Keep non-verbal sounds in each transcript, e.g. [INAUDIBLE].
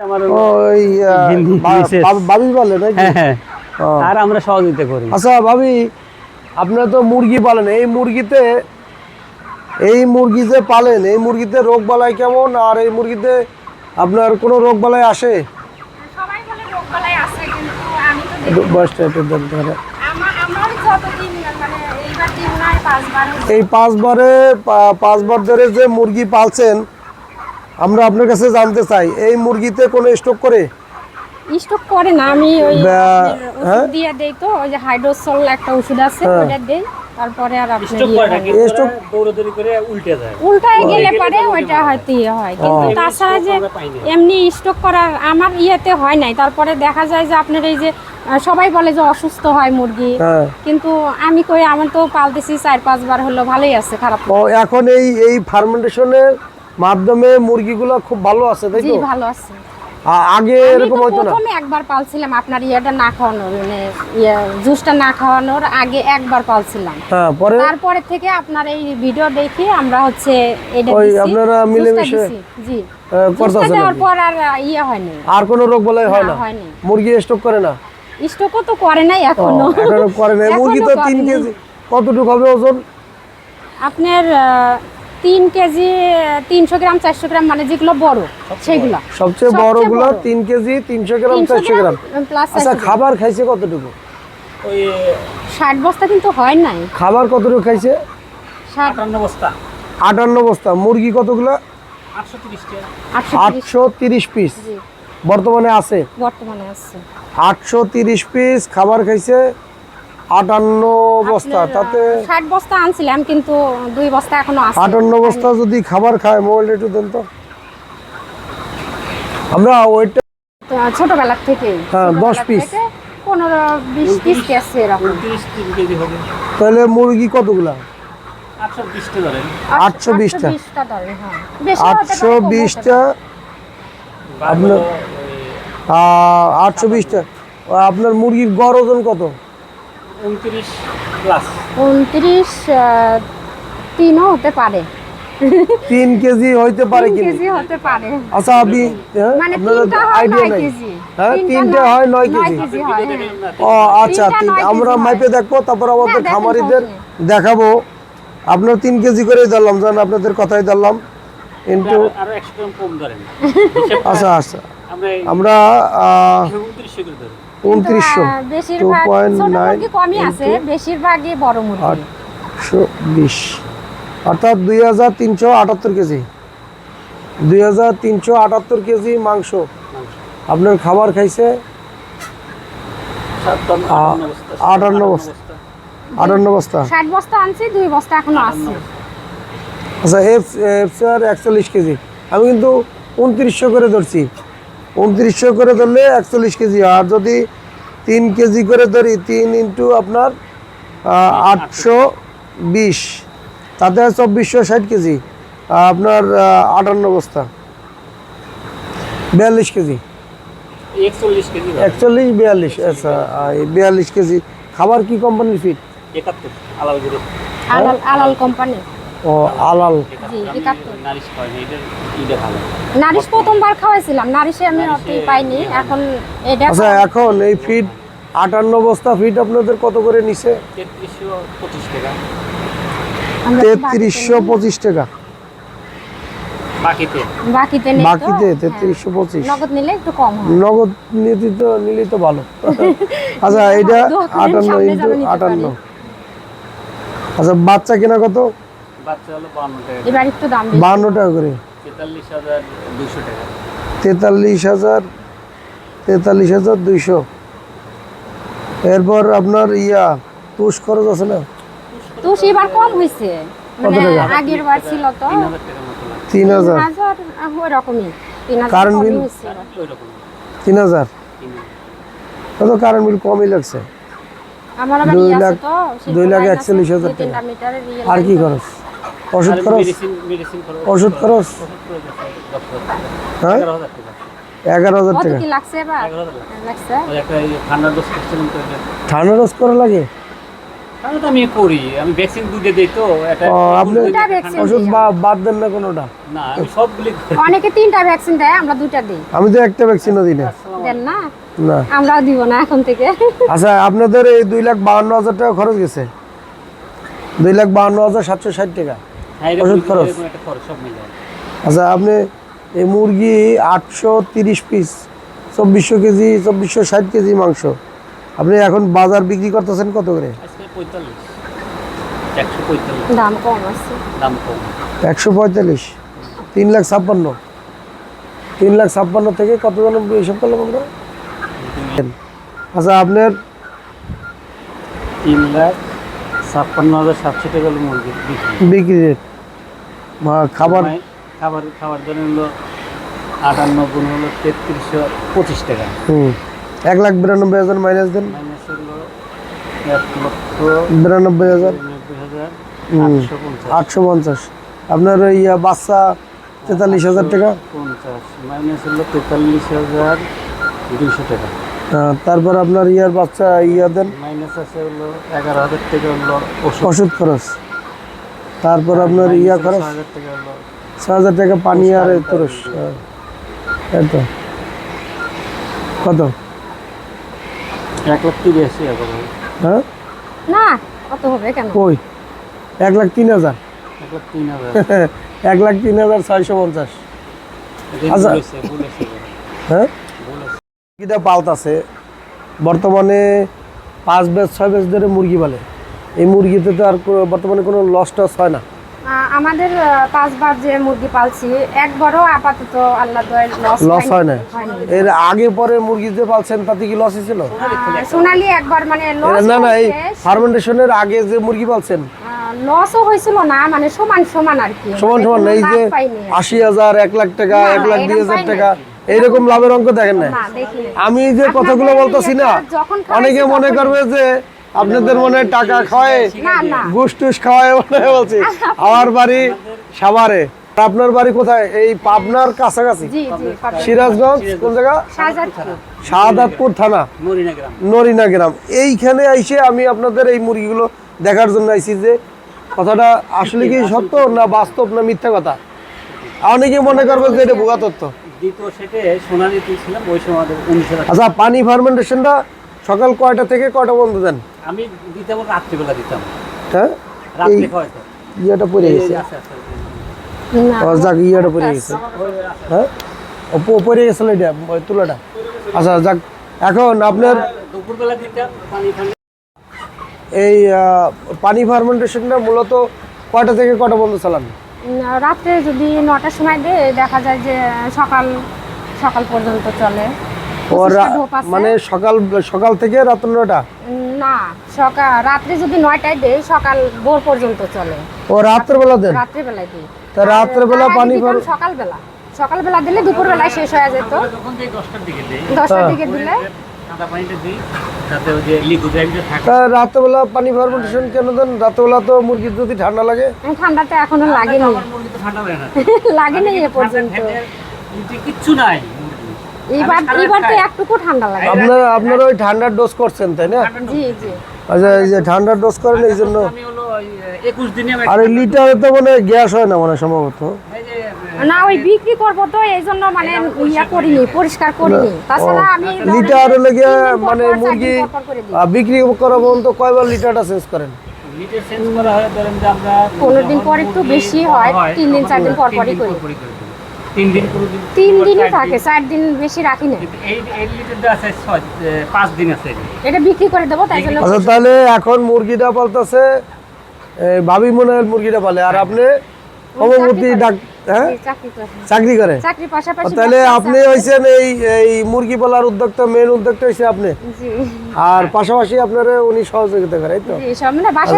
ওই বলে নাকি? হ্যাঁ হ্যাঁ। ও। আর আমরা সহযোগিতা করি। আচ্ছা ভাবি আপনারা তো মুরগি পালেন। এই মুরগিতে এই মুরগি যে পালেন। এই মুরগিতে রোগ বালাই কেমন? আর এই মুরগিতে আপনার কোনো রোগ বালাই আসে? মানে। এই পাঁচবারে পাঁচবার ধরে যে মুরগি পালছেন আমরা আপনার কাছে জানতে চাই এই মুরগিতে কোনো স্টক করে? স্টক করে না আমি ওই হ্যাঁ? ওষুধ দিয়ে দেই তো ওই যে হাইড্রোসল একটা ওষুধ আছে হ্যাঁ। ওটা দেই তারপরে আর আপনার স্টক ইয়ে হয় দৌড়াদৌড়ি করে উল্টে যায় উল্টায় গেলে পারে ওইটা হয়তো ইয়ে হয় কিন্তু এমনি তাছাড়া যে। এমনি স্টক করার আমার ইয়েতে হয় নাই তারপরে দেখা যায় যে আপনার এই যে সবাই বলে যে অসুস্থ হয় মুরগি হ্যাঁ। কিন্তু আমি কই আমার তো পালতেছি চার পাঁচবার হলো ভালোই আছে খারাপ এখন এই এই ফার্মেন্টেশনের মাধ্যমে মুরগিগুলো খুব ভালো আছে তাই তো? ভালো আছে। আগে এরকম হতো না? প্রথমে একবার পালছিলাম আপনার ইয়েটা না খাওয়ানোর মানে ইয়ে জুসটা না খাওয়ানোর আগে একবার পালছিলাম। হ্যাঁ পরে? তারপরে থেকে আপনার এই ভিডিও দেখে আমরা হচ্ছে এটা ওই আপনারা মিলেমিশে, জি। করতেছেন দেওয়ার আর কি। পর আর ইয়ে হয়নি। আর কোনো রোগ বালাই হয় না। মুরগি স্টক করে না? স্টকও তো করে নাই এখনও। এখনও করে না এখনও [LAUGHS] মুরগি তো তিন করেনি। কেজি কতটুকু হবে ওজন? আপনার তিন কেজি তিনশো গ্রাম চারশো গ্রাম মানে যেগুলো বড় সেগুলো। সবচেয়ে বড়গুলো তিন কেজি তিনশো গ্রাম চারশো গ্রাম আচ্ছা খাবার খাইছে কতটুকু? ওই ষাট বস্তা কিন্তু হয় নাই। খাবার কতটুকু খাইছে? আটান্ন বস্তা। আটান্ন বস্তা। মুরগি কতগুলো? আটশো তিরিশ আটশো তিরিশ পিস বর্তমানে আছে? বর্তমানে আছে। আটশো তিরিশ পিস খাবার খাইছে আটান্ন বস্তা তাতে ষাট বস্তা আনছিলাম কিন্তু দুই বস্তা এখনও আছে আটান্ন বস্তা যদি খাবার খায় মোবাইলটা একটু দেন তো। আমরা ওইটা তো ছোটবেলার থেকে হ্যাঁ, দশ piece। পনেরো বিশ পিস গেছে এরকম। তাহলে মুরগি কতগুলা? আটশো বিশটা আটশো বিশটা। হ্যাঁ। আপনার- আটশো বিশটা। আপনার মুরগির গড় ওজন কত? উনত্রিশ প্লাস। উনত্রিশ তিনও হতে পারে। তিন কেজি হইতে পারে কি কেজি হতে পারে। আচ্ছা আপনি হ্যাঁ, মানে তিনটা হয় আইডিয়া নয় নাই। কেজি। হ্যাঁ, তিনটা হয় নয় কেজি। ও আচ্ছা আমরা মাইপে দেখব তারপর আমাদের খামারিদের দেখাবো। আপনার তিন কেজি করে দিলাম জান আপনাদের কথাই দিলাম কিন্তু [LAUGHS] আচ্ছা আচ্ছা। আমরা উনত্রিশশো করে ধরি উনত্রিশশো আহ, বেশিরভাগ 2.9 ছোট মুরগি কমই আছে বেশিরভাগই বড় মুরগি। আটশো বিশ অর্থাৎ দুই হাজার তিনশো আটাত্তর কেজি। দুই হাজার তিনশো আটাত্তর কেজি মাংস। আপনার খাবার খাইছে? আটান্ন বস্তা। আটান্ন বস্তা। ষাট বস্তা আনছি দুই বস্তা এখনও আছে। আচ্ছা এফ এফসিআর একচল্লিশ কেজি। আমি কিন্তু উনত্রিশশো করে ধরছি। উনত্রিশশো করে ধরলে একচল্লিশ কেজি। আর যদি তিন কেজি করে ধরি তিন ইন্টু আপনার আটশো বিশ। তাতে হয় চব্বিশশো ষাট কেজি। আপনার আটান্ন বস্তা। বিয়াল্লিশ কেজি। একচল্লিশ কেজি বিয়াল্লিশ। আচ্ছা বিয়াল্লিশ কেজি। খাবার কি কোম্পানির ফিট আলাল আলাল কোম্পানি ও আলাল। নারিশ প্রথমবার খাওয়াইছিলাম নারিশে আমি অতই পাইনি এখন এটা আচ্ছা এখন এই ফিট আটান্ন বস্তা ফিট আপনাদের কত করে নিছে? তেত্রিশশো পঁচিশ টাকা। বাকিতে। বাকিতে হ্যাঁ। তেত্রিশশো পঁচিশ। নগদ নিলে একটু কম নগদ নিতে তো নিলেই তো ভালো। আচ্ছা [LAUGHS] এটা আটান্ন ইন্টু আটান্ন। আচ্ছা বাচ্চা কেনা কত? বাচ্চা হলো টাকা এবার একটু দাম বেশি। বান্ন টাকা করে। তেতাল্লিশ হাজার টাকা। তেতাল্লিশ হাজার দুইশো। এরপর আপনার ইয়া তুষ খরচ আছে না? তো সেবার কম হয়েছে মানে আগের বার ছিল তো। ওই রকমই বিল? ওই রকম। কত কমই লাগছে। আমার আবার দুই লাখ- টাকা। আর কি খরচ? ওষুধ খরচ? ওষুধ খরচ। হ্যাঁ? এগারো হাজার টাকা। ডোজ করা লাগে? আমি করি। আমি ভ্যাকসিন দুধে দিই তো আপনি ওষুধ বা- বাদ দেন না কোনোটা? না আমি সবগুলি অনেকে তিনটা ভ্যাকসিন দেয় আমরা দুইটা দিই। আমি তো একটা ভ্যাকসিনও দিই না। দেন না? না। আমরা দিব না এখন থেকে। আচ্ছা আপনাদের এই দুই লাখ বাহান্ন হাজার টাকা খরচ গেছে। দুই লাখ বাহান্ন হাজার সাতশো ষাট টাকা। ওষুধ খরচ? আচ্ছা আপনি এই মুরগি আটশো তিরিশ পিস চব্বিশশো কেজি চব্বিশশো ষাট কেজি মাংস আপনি এখন বাজার বিক্রি করতেছেন কত করে? একশো পঁয়তাল্লিশ। তিন লাখ ছাপ্পান্ন। তিন লাখ ছাপ্পান্ন থেকে কত জন হিসাব করলাম আমরা? আচ্ছা আপনার তিন লাখ ছাপ্পান্ন হাজার সাতশো টাকা মুরগি বিক্রি। বিক্রি রেট খাবার? খাবার খাবার জন্য হলো আটান্ন গুণ হলো তেত্রিশশো পঁচিশ টাকা। হুম। এক লাখ বিরানব্বই হাজার মাইনাস দেন। মাইনাস হলো এক লক্ষ বিরানব্বই হাজার? আটশো পঞ্চাশ। আপনার ওই ইয়া বাচ্চা তেতাল্লিশ হাজার টাকা? পঞ্চাশ। মাইনাস হলো তেতাল্লিশ হাজার দুইশো টাকা। তারপর আপনার ইয়ার বাচ্চা ইয়া দেন। মাইনাস আছে হলো এগারো হাজার টাকা হলো ওষুধ খরচ। তারপর আপনার ইয়া খরচ? ছয় হাজার টাকা ছ হাজার টাকা পানি আর খরচ হ্যাঁ। কত? এক লাখ হ্যাঁ? না কত হবে কেন? কই? এক লাখ তিন হাজার। এক লাখ তিন হাজার। [LAUGHS] ছয়শো পঞ্চাশ। আচ্ছা। হ্যাঁ? বলেছে মুরগিটা পালতাছে। বর্তমানে পাঁচ বেজ ছয় বেজ ধরে মুরগি পালে। এই মুরগিতে তো আর বর্তমানে কোনো লস টস হয় না। আমাদের আহ, পাঁচবার যে মুরগি পালছি একবারও আপাতত আল্লাহ লস লস হয় না এর আগে পরে মুরগি যে পালছেন তাতে কি লস হয়েছিল সোনালি একবার মানে লস না না এই ফার্মেন্টেশনের আগে যে মুরগি পালছেন। লসও হয়েছিল না মানে সমান সমান আর কি। সমান মানে সমান এই যে। আশি হাজার এক লাখ টাকা এক লাখ দুই হাজার। টাকা এইরকম লাভের অঙ্ক দেখেন না আমি যে কথাগুলো বলতেছি না অনেকে মনে করবে যে আপনাদের মনে হয় টাকা খাওয়ায় না না। টুস খাওয়ায় মনে হয় বলছি? আমার বাড়ি সাভারে। আর আপনার বাড়ি কোথায়? এই পাবনার কাছাকাছি? জি জি পাবেন। সিরাজগঞ্জ? কোন জায়গা? শাহাদাতপুর থানা? নরিনা গ্রাম। এইখানে এসে আমি আপনাদের এই মুরগিগুলো দেখার জন্য আইছি যে কথাটা আসলে কি সত্য না বাস্তব না মিথ্যা কথা? অনেকে মনে করবে যে এটা ভুয়া তথ্য। আচ্ছা পানি ফার্মেন্টেশনটা সকাল কয়টা থেকে কয়টা বন্ধ দেন? আমি দিতাম রাত্রিবেলা দিতাম। হ্যাঁ? রাত্রে ইয়েটা পড়ে গেছে। আছে আছে না, ও যাক ইয়েটা পড়ে গেছে। হ্যাঁ? পড়ে গেছিল এটা তুলাটা? আচ্ছা যাক। এখন আপনার দুপুরবেলা এই পানি ফার্মেন্টেশনটা মূলত কয়টা থেকে কটা বন্ধ চালান? রাত্রে যদি নটার সময় দেয় দেখা যায় যে সকাল সকাল পর্যন্ত চলে। মানে সকাল সকাল থেকে রাত নটা না সকাল রাত্রে যদি নয়টায় দেয় সকাল ভোর পর্যন্ত চলে ও রাত্রেবেলা দেন রাত্রিবেলায় দিই তা রাত্রেবেলা পানি সকালবেলা সকালবেলা দিলে দুপুরবেলায় শেষ হয়ে যেত দশটার দিকে দিই দশটার হ্যাঁ। দিকে দিলে সাদা পানিটা দিই তাতে ওই যে লিকুইড থাকে তা পানি ফার্মেন্টেশন কেন দেন রাত্রেবেলা তো মুরগির যদি ঠান্ডা লাগে ঠান্ডাতে এখনও লাগেনি লাগেনি এ পর্যন্ত কিচ্ছু নাই মুরগি। এইবার এইবার তো একটুকু ঠান্ডা লাগে। আপনার আপনারা ওই ঠান্ডার ডোজ করছেন তাই না? জি জি। আচ্ছা এই যে ঠান্ডার ডোজ করেন এই জন্য আর লিটারে তো মানে গ্যাস হয় না মানে সম্ভবত। না ওই বিক্রি করব তো এই জন্য মানে ইয়া করিনি পরিষ্কার করিনি। তাছাড়া আমি ধরেন লিটার লেগে মানে মুরগি বিক্রি করা পর্যন্ত কয়বার লিটারটা চেঞ্জ করেন? লিটার চেঞ্জ করা হয় ধরেন যে আমরা পনেরো দিন পর একটু বেশি হয়, তিন দিন, চার দিন পর পরই করি। তিন দিন করে তিন দিনই থাকে চার দিন বেশি রাখি না এই এই লিটারটা আছে পাঁচ দিন আছে এটা। বিক্রি করে দেবো তাই জন্য আচ্ছা তাহলে এখন মুরগিটা পালতেছে ভাবি মনে হয় মুরগিটা পালে আর আপনি ডাক হ্যাঁ? চাকরি করে। চাকরির পাশাপাশি তাহলে আপনি এই এই মুরগি পালার উদ্যোক্তা মেন উদ্যোক্তা হয়েছে আপনি? আর পাশাপাশি আপনারা উনি সহযোগিতা করে তো? জি আচ্ছা,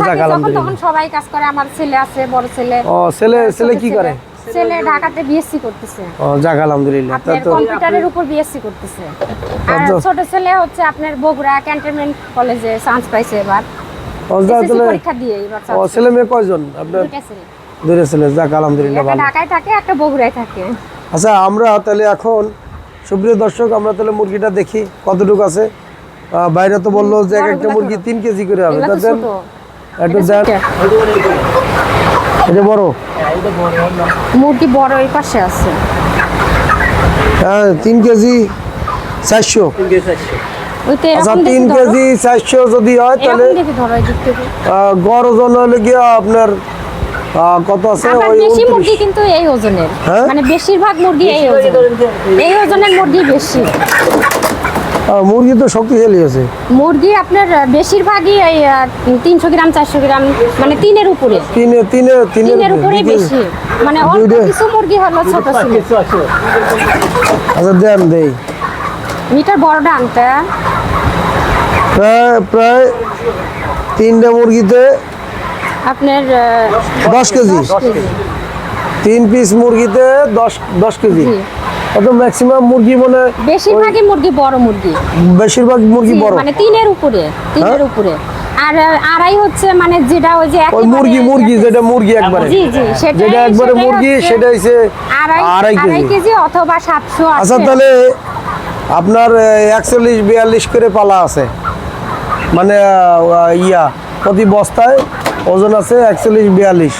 যাক, থাকি তখন সবাই কাজ করে আমার ছেলে আছে বড় ছেলে। ও ছেলে ছেলে কি করে? ছেলে ঢাকাতে বিএসসি করতেছে। ও যাক আলহামদুলিল্লাহ। তা আপনার কম্পিউটারের উপর বিএসসি করতেছে। আর আচ্ছা। ছোট ছেলে হচ্ছে আপনার বগুড়া ক্যান্টনমেন্ট কলেজে চান্স পাইছে এবার। পরীক্ষা দিয়ে এবার ও ছেলে মেয়ে কয়জন? আপনার দুইটা ছেলে। যাক আলহামদুলিল্লাহ ভালো। ঢাকায় থাকে একটা বগুড়ায় থাকে। আচ্ছা আমরা তাহলে এখন সুপ্রিয় দর্শক আমরা তাহলে মুরগিটা দেখি কতটুকু আছে। বাইরে তো বলল যে এক একটা মুরগি তিন কেজি করে হবে। একটু এটা বড়? হ্যাঁ এটা বড় হলো মুরগি বড় এই পাশে আছে। হ্যাঁ তিন কেজি চারশো। তিন কেজি চারশো। আচ্ছা তিন কেজি চারশো যদি হয় তাহলে গড় ওজন হলে গিয়ে আপনার কত আছে ওই বেশি মুরগি কিন্তু এই ওজনের। হ্যাঁ? মানে বেশিরভাগ মুরগি এই ওজন এই ওজনের মুরগি বেশি। মুরগি তো শক্তিশালী আছে। মুরগি আপনার বেশিরভাগই এই তিনশো গ্রাম চারশো গ্রাম মানে তিনের উপরে। তিনে তিনে তিনের উপরে বেশি। মানে অল্প কিছু মুরগি হলো ছোট আছে। আচ্ছা দেন দেই। মিটার বড়টা আনতে প্রায় প্রায় তিনটা মুরগিতে আপনার দশ কেজি। তিন পিস মুরগিতে দশ দশ কেজি। ম্যাক্সিমাম মুরগি মানে বেশিরভাগই মুরগি বড় মুরগি। বেশিরভাগ মুরগি বড়। মানে তিনের উপরে তিনের হ্যাঁ? উপরে। আর আড়াই হচ্ছে মানে যেটা ওই যে ওই মুরগি মুরগি যেটা মুরগি একবারে। জি জি সেটা যেটা একবারে মুরগি সেটা আড়াই কেজি। অথবা আচ্ছা তাহলে আপনার একচল্লিশ বিয়াল্লিশ করে পালা আছে। মানে ইয়া প্রতি বস্তায় ওজন আছে একচল্লিশ বিয়াল্লিশ।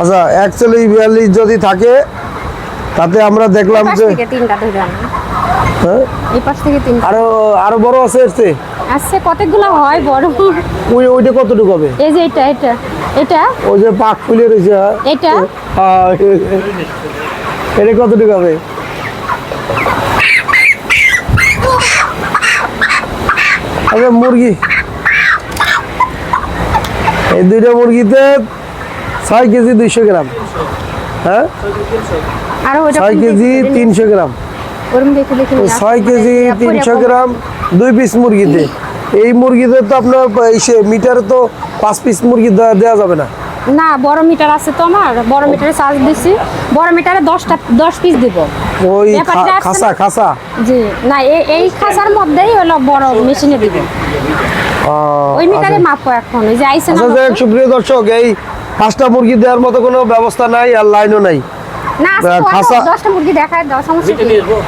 আচ্ছা একচল্লিশ বিয়াল্লিশ যদি থাকে তাতে আমরা দেখলাম যে। হ্যাঁ? আরও আরও বড় আছে? কতগুলো হয় বড়? ওই ওইটা কতটুকু হবে? এই যে এটা এটা। এটা? ওই যে পাক ফুলে রয়েছে হ্যাঁ? এটা? হ্যাঁ, এটা কতটুকু হবে? আচ্ছা মুরগি। এই দুইটা মুরগিতে ছয় কেজি দুইশো গ্রাম হ্যাঁ? ছয় কেজি তিনশো গ্রাম। ছয় কেজি তিনশো দুই পিস মুরগিতে। এই মুরগিতে তো আপনার ইসে মিটারে তো পাঁচ পিস মুরগি দেওয়া যাবে না। না বড় মিটার আছে তো আমার। বড় মিটারে চার্জ দিছি। বড় মিটারে দশটা দশ পিস দিব। ওই খাসা খাসা? জি। না এই খাসার মধ্যেই হলো বড় মেশিনে দিব। ওই মিটারে আচ্ছা। মাপো এখন। ওই যে আইসে না আচ্ছা? সুপ্রিয় দর্শক এই পাঁচটা মুরগি দেওয়ার মতো কোনো ব্যবস্থা নাই আর লাইনও নাই।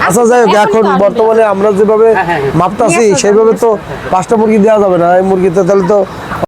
আচ্ছা যাই হোক এখন বর্তমানে আমরা যেভাবে হ্যাঁ, হ্যাঁ। মাপতাছি সেভাবে সেইভাবে তো পাঁচটা মুরগি দেওয়া যাবে না। এই মুরগিতে তাহলে তো